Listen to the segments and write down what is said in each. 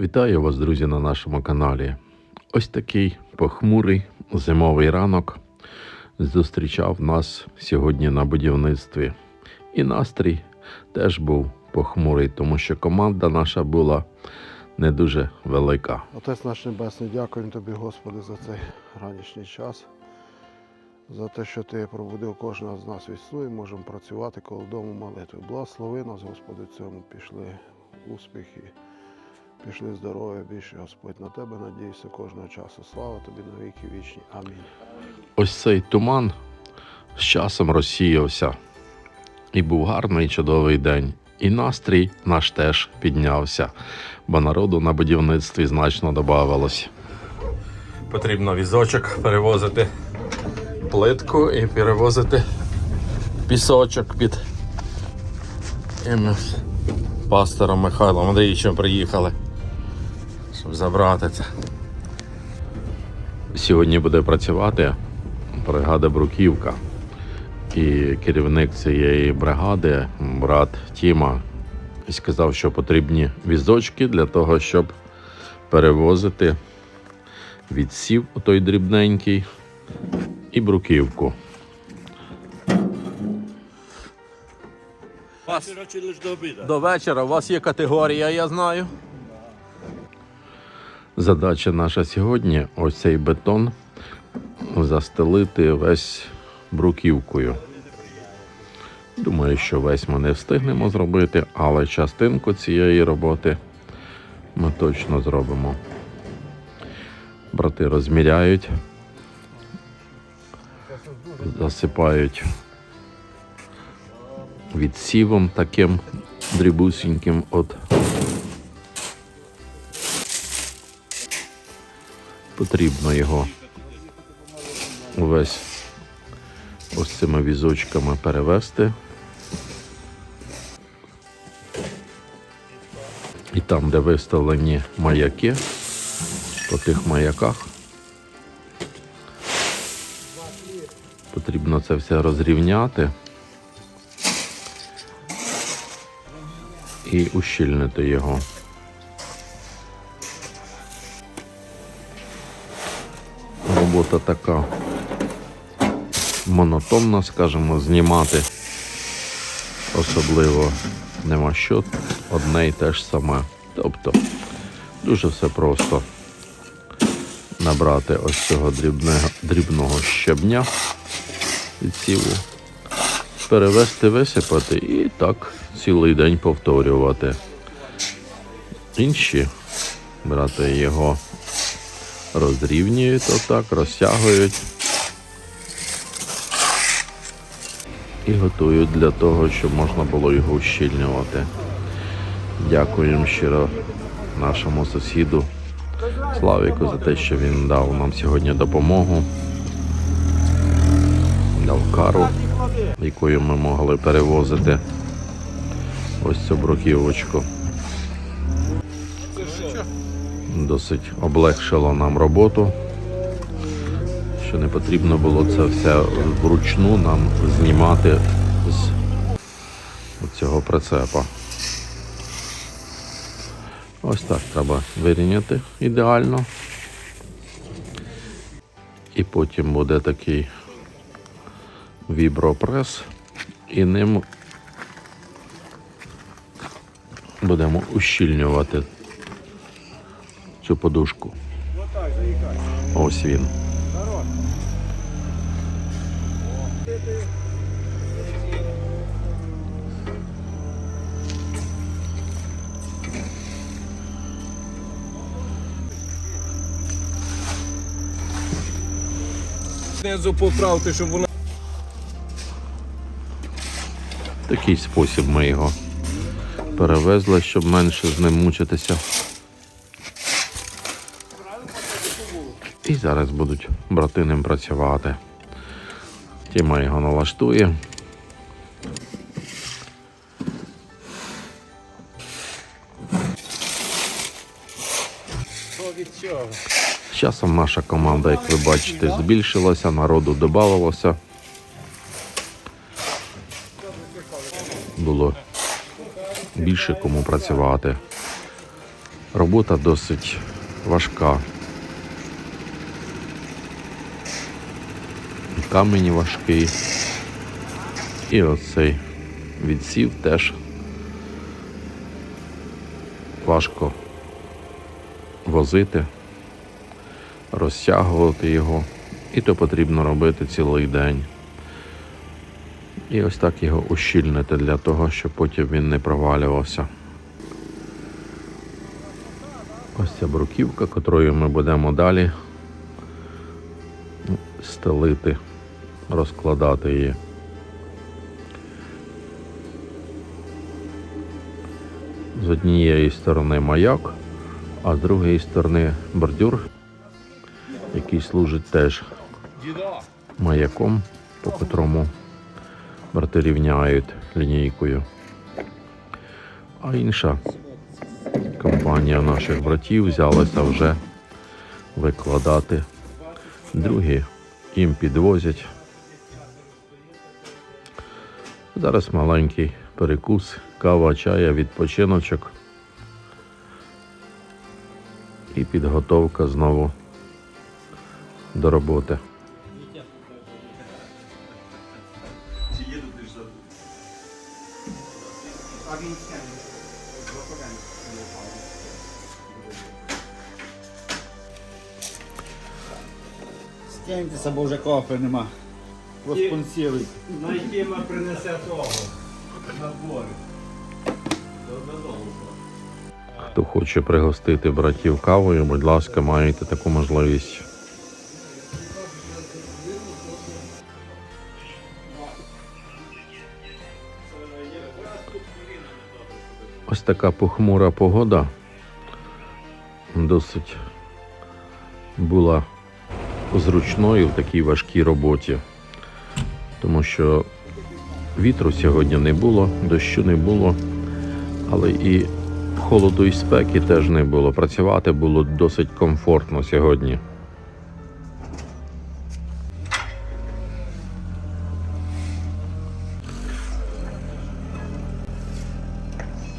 Вітаю вас, друзі, на нашому каналі. Ось такий похмурий зимовий ранок зустрічав нас сьогодні на будівництві. І настрій теж був похмурий, тому що команда наша була не дуже велика. Отець наш Небесний, дякуємо тобі, Господи, за цей ранішній час, за те, що ти пробудив кожного з нас від і можемо працювати коло дому молитви. Благослови нас, Господи, цьому пішли успіхи, пішли здоров'я більше, Господь. На тебе надіюся кожного часу. Слава тобі на віки вічні. Амінь. Ось цей туман з часом розсіявся. І був гарний чудовий день. І настрій наш теж піднявся, бо народу на будівництві значно додавалось. Потрібно візочок перевозити плитку і перевозити пісочок під пастором Михайлом Андрійовичем приїхали, щоб забрати це. Сьогодні буде працювати бригада Бруківка. І керівник цієї бригади, брат Тіма, сказав, що потрібні візочки для того, щоб перевозити відсів той дрібненький і бруківку. Вас до вечора у вас є категорія, я знаю. Задача наша сьогодні ось цей бетон застелити весь бруківкою. Думаю, що весь ми не встигнемо зробити, але частинку цієї роботи ми точно зробимо. Брати розміряють, засипають відсівом таким дрібусіньким от. Потрібно його увесь ось цими візочками перевести. І там, де виставлені маяки, по тих маяках потрібно це все розрівняти і ущільнити його. Робота така монотонна, скажімо, знімати. Особливо нема що одне й те ж саме. Тобто дуже все просто набрати ось цього дрібного, дрібного щебня від сіву, перевести, висипати і так цілий день повторювати. Інші брати його розрівнюють отак, розтягують. і готують для того, щоб можна було його ущільнювати. Дякуємо щиро нашому сусіду Славіку за те, що він дав нам сьогодні допомогу, дав кару, якою ми могли перевозити ось цю бруківочку. Досить облегшило нам роботу що не потрібно було це все вручну нам знімати з цього прицепа. Ось так треба вирівняти ідеально. І потім буде такий вібропрес, і ним будемо ущільнювати цю подушку. Ось він. Знизу поправити, щоб вона такий спосіб ми його перевезли, щоб менше з ним мучитися. І зараз будуть брати ним працювати. Тіма його налаштує. З часом наша команда, як ви бачите, збільшилася, народу додавалося. Було більше кому працювати. Робота досить важка. І Камінь важкий. І оцей відсів теж важко возити, розтягувати його. І то потрібно робити цілий день. І ось так його ущільнити для того, щоб потім він не провалювався. Ось ця бруківка, котрою ми будемо далі стелити, розкладати її. З однієї сторони маяк, а з другої сторони бордюр, який служить теж маяком, по котрому брати рівняють лінійкою. А інша компанія наших братів взялася вже викладати. Другі їм підвозять. Зараз маленький перекус, кава, чая, відпочиночок. І підготовка знову до роботи. Стягньтеся, бо вже кофе нема. Проспонсіруй. Найтіма принесе того на двори. Хто хоче пригостити братів кавою, будь ласка, маєте таку можливість. Ось така похмура погода. Досить була зручною в такій важкій роботі, тому що вітру сьогодні не було, дощу не було, але і холоду і спеки теж не було. Працювати було досить комфортно сьогодні.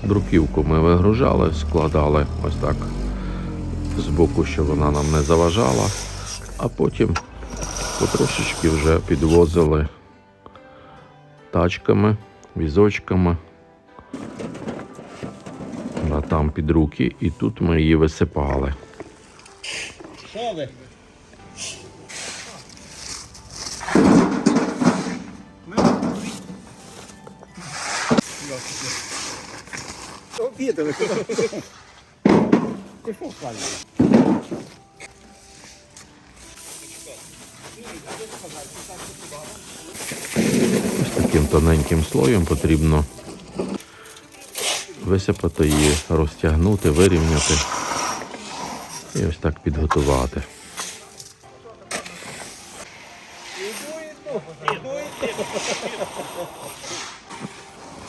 Друківку ми вигружали, складали ось так з боку, щоб вона нам не заважала, а потім потрошечки вже підвозили тачками, візочками а там під руки, і тут ми її висипали. Що ви? Обідали. Ти що таким тоненьким слоєм потрібно висипати її, розтягнути, вирівняти і ось так підготувати.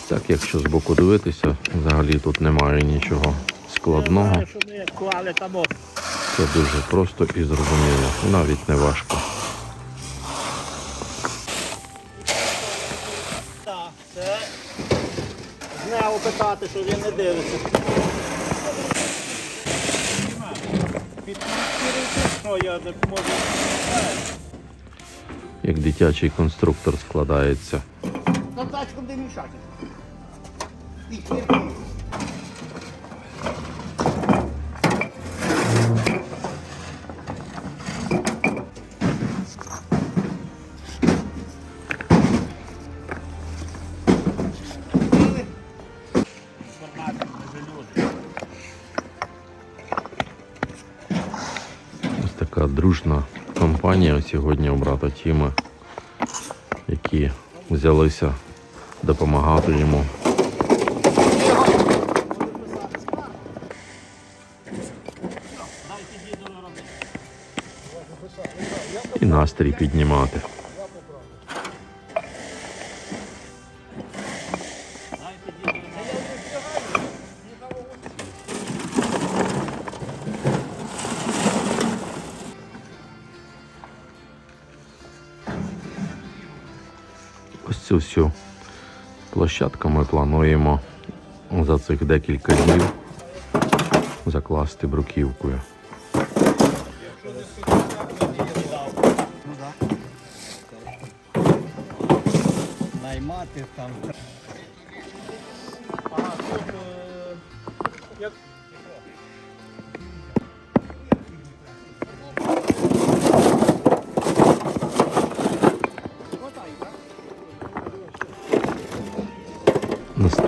Так, якщо з боку дивитися, взагалі тут немає нічого складного. Це дуже просто і зрозуміло, навіть не важко. Дивиться. Що я не. Як дитячий конструктор складається. На тачку де мішати. Дружна компанія сьогодні брата Тіма, які взялися допомагати йому. І настрій піднімати. Цю всю площадку ми плануємо за цих декілька днів закласти бруківкою. Наймати там.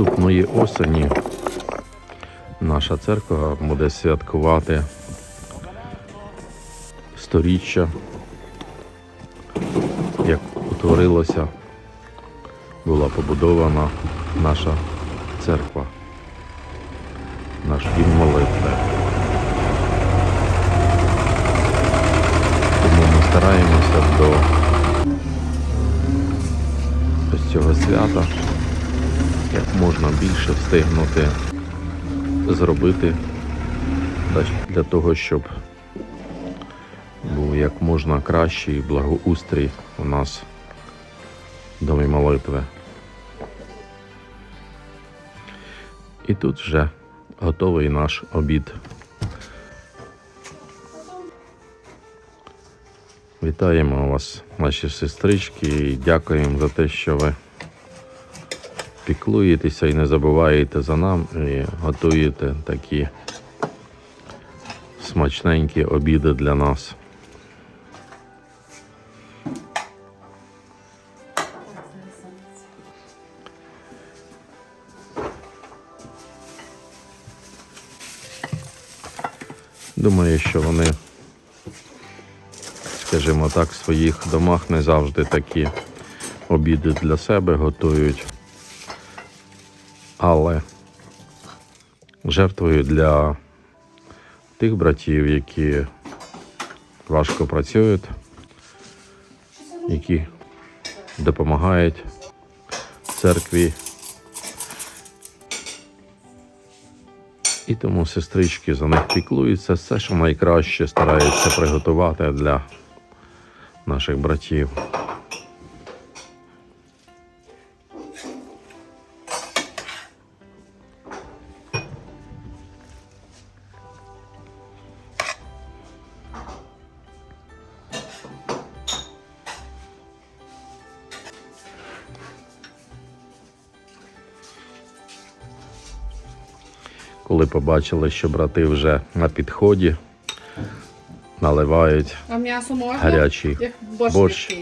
Наступної осені наша церква буде святкувати сторіччя, як утворилося, була побудована наша церква, наш дім молитви. Тому ми стараємося до ось цього свята як можна більше встигнути зробити для- того, щоб був як можна кращий благоустрій у нас в домі молитви. І тут вже готовий наш обід. Вітаємо вас, наші сестрички, і дякуємо за те, що ви піклуєтеся і не забуваєте за нам і готуєте такі смачненькі обіди для нас. Думаю, що вони, скажімо так, в своїх домах не завжди такі обіди для себе готують але жертвою для тих братів, які важко працюють, які допомагають церкві. І тому сестрички за них піклуються, все, що найкраще стараються приготувати для наших братів. Побачили, що брати вже на підході, наливають А м'ясо можна? гарячий Як борщ. борщ.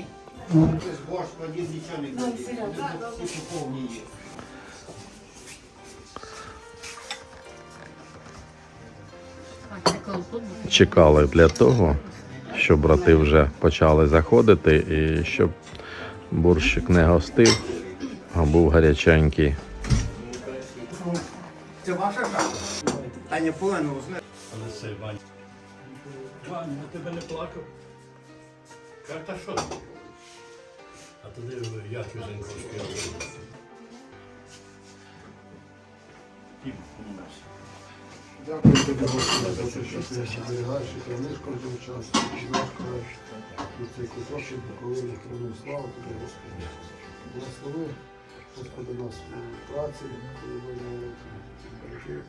чекали для того, щоб брати вже почали заходити і щоб борщик не гостив, а був гаряченький. Це ваша? Та не повинно узнати. Але це Ваня. Ваня, я тебе не плакав. Каже, та що? ти? А туди як Юзенковський робив. Дякую тобі, Господи, за те, що ти зберігаєш і храниш кожен час. Дякую за цей кусочок, коли не хранив славу тобі, Господи. Благослови, Господи, нас у праці, коли ми Бережи,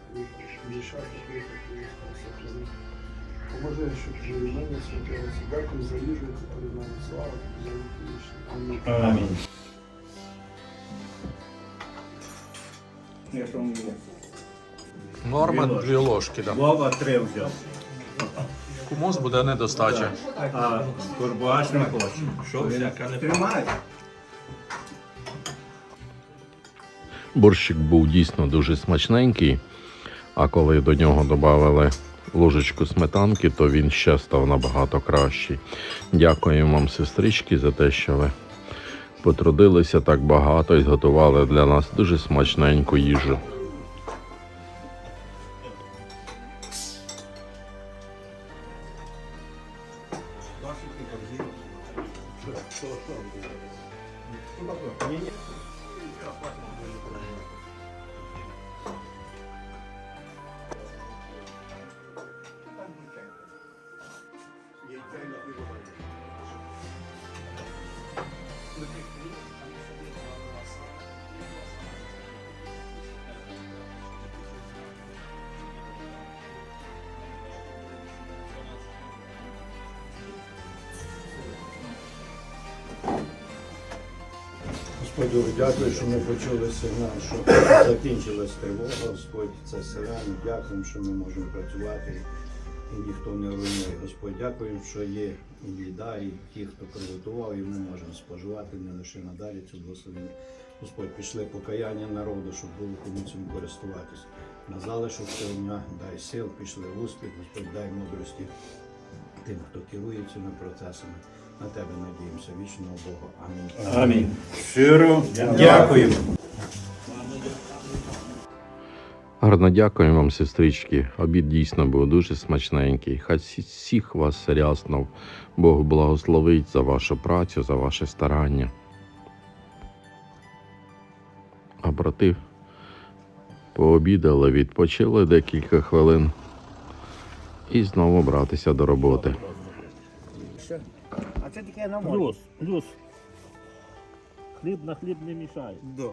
і щастя, приїхати, Господи, Поможи, щоб імення святилося. Дякую за яку перед нами. Слава за віки вічні. Амінь. Амінь. Я тому. Норма дві ложки. Да. Вова три взяв. Комусь буде недостача. А Курбаш не хоче. Що всяка не Тримай. Борщик був дійсно дуже смачненький, а коли до нього додали ложечку сметанки, то він ще став набагато кращий. Дякуємо вам, сестрички, за те, що ви потрудилися так багато і зготували для нас дуже смачненьку їжу. Господу, дякую, що ми почули сигнал, що закінчилась тривога, Господь, це сирени. Дякуємо, що ми можемо працювати і ніхто не руйнує. Господь, дякую, що є їда, і ті, хто приготував, і ми можемо споживати не лише надалі цю благословення. Господь, пішли покаяння народу, щоб було кому цим користуватись. На залишок цього дня дай сил, пішли успіх, Господь, дай мудрості тим, хто керує цими процесами. На тебе надіємося, вічного Бога. Амінь. Амінь. Щиро дякую. Гарно дякуємо вам, сестрички. Обід дійсно був дуже смачненький. Хай всіх вас ряснув. Бог благословить за вашу працю, за ваше старання. А брати пообідали, відпочили декілька хвилин і знову братися до роботи. Таке на Плюс, плюс. Хліб на хліб не мішає. Да.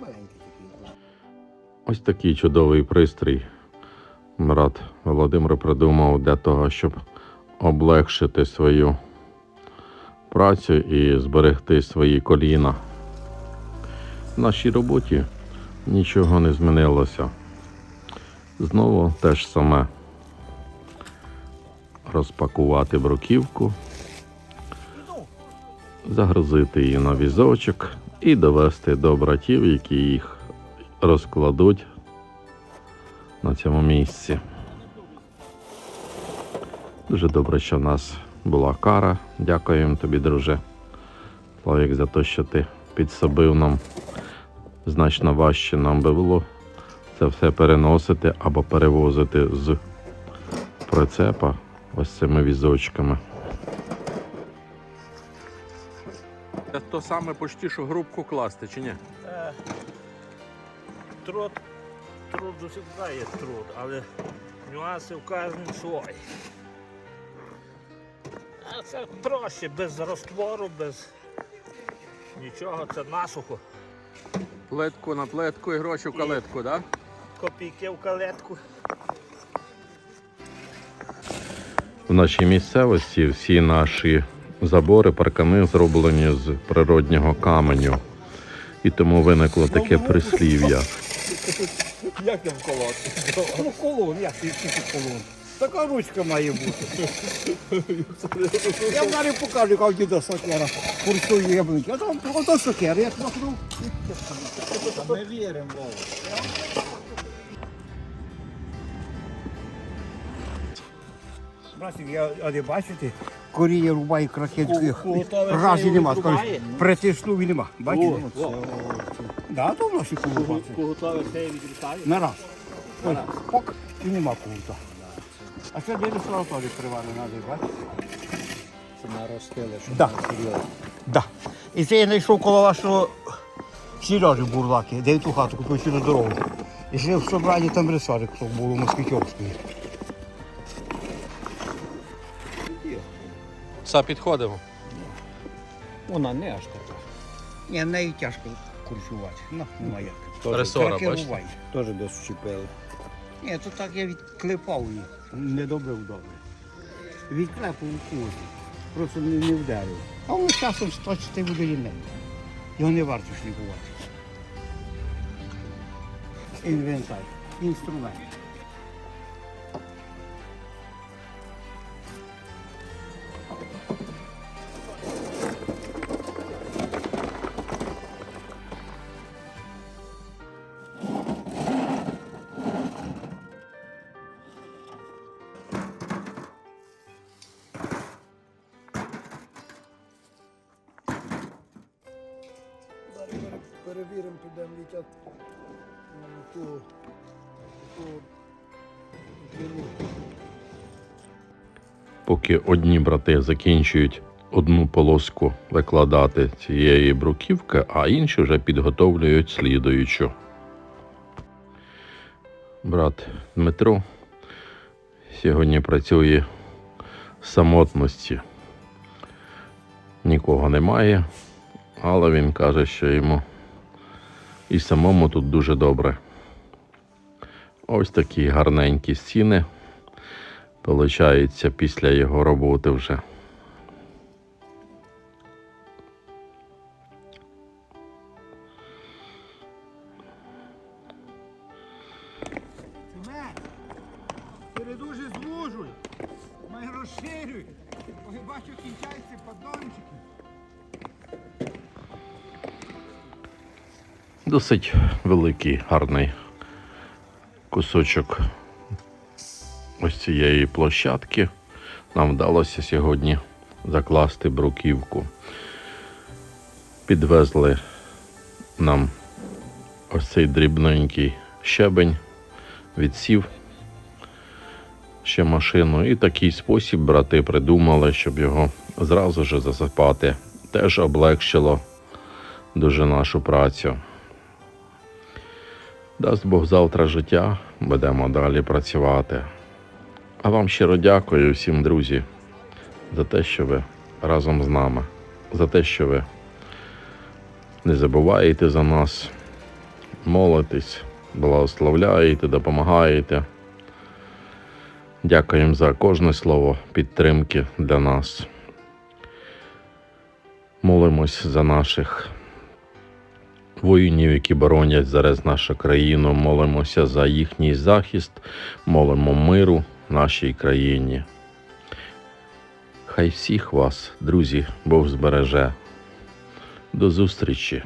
Маленький такий. Ось такий чудовий пристрій. Брат Володимир придумав для того, щоб облегшити свою працю і зберегти свої коліна. В нашій роботі нічого не змінилося. Знову те ж саме. Розпакувати бруківку, загрузити її на візочок і довести до братів, які їх розкладуть на цьому місці. Дуже добре, що в нас була кара. Дякуємо тобі, друже. Славік, за те, що ти підсобив нам. Значно важче нам би було це все переносити або перевозити з прицепа ось цими візочками. Це то саме почти, що грубку класти, чи ні? Е, Труд, труд завжди є труд, але нюанси в кожному свої. А це проще, без розтвору, без нічого, це насухо. Плетку на плетку і гроші в калетку, так? Копійки в калетку. В нашій місцевості всі наші забори, паркани зроблені з природнього каменю. І тому виникло таке прислів'я. Як там колоти? Ну колон, як ти тільки колон? Така ручка має бути. Я в покажу, як діда сокера курсує яблуки. А там ото сокера, як махнув. Ми віримо, Вова. Братик, я, а не бачите, коріння рубає кракенських. Разі нема, скажи, притиснув і нема. Бачите? Да, то в нашій колубаці. Поготове все відрізає. На раз. Ось, пок, і нема кута. А це де слава теж привали надо, бачиш? Наростили, що Да. Да. І це я знайшов коло вашого Сережі Бурлаки, де він ту хату купив сюди дорогу. І жив в собранні там рисарик, що було Москвичовської. Все підходимо. Вона не аж така. Ні, нею тяжко курсувати. Ну, нема як. Ресора, бачите? Теж десь вчепили. Ні, то так я відклепав її. Недобре вдобре. Відклепав у кузі. Просто не, не вдарив. А воно часом сточити буде рівненько. Його не варто шліфувати. Інвентар. Інструмент. Перевіримо, підемо літять ту, ту Поки одні брати закінчують одну полоску викладати цієї бруківки, а інші вже підготовлюють слідуючу. Брат Дмитро сьогодні працює в самотності. Нікого немає, але він каже, що йому і самому тут дуже добре. Ось такі гарненькі стіни. Получається після його роботи вже. Досить великий, гарний кусочок ось цієї площадки. Нам вдалося сьогодні закласти бруківку. Підвезли нам ось цей дрібненький щебень, відсів ще машину. І такий спосіб брати придумали, щоб його зразу ж засипати. Теж облегшило дуже нашу працю. Дасть Бог завтра життя, будемо далі працювати. А вам щиро дякую всім, друзі, за те, що ви разом з нами, за те, що ви не забуваєте за нас, молитесь, благословляєте, допомагаєте. Дякуємо за кожне слово підтримки для нас. Молимось за наших воїнів, які боронять зараз нашу країну. Молимося за їхній захист, молимо миру нашій країні. Хай всіх вас, друзі, Бог збереже. До зустрічі!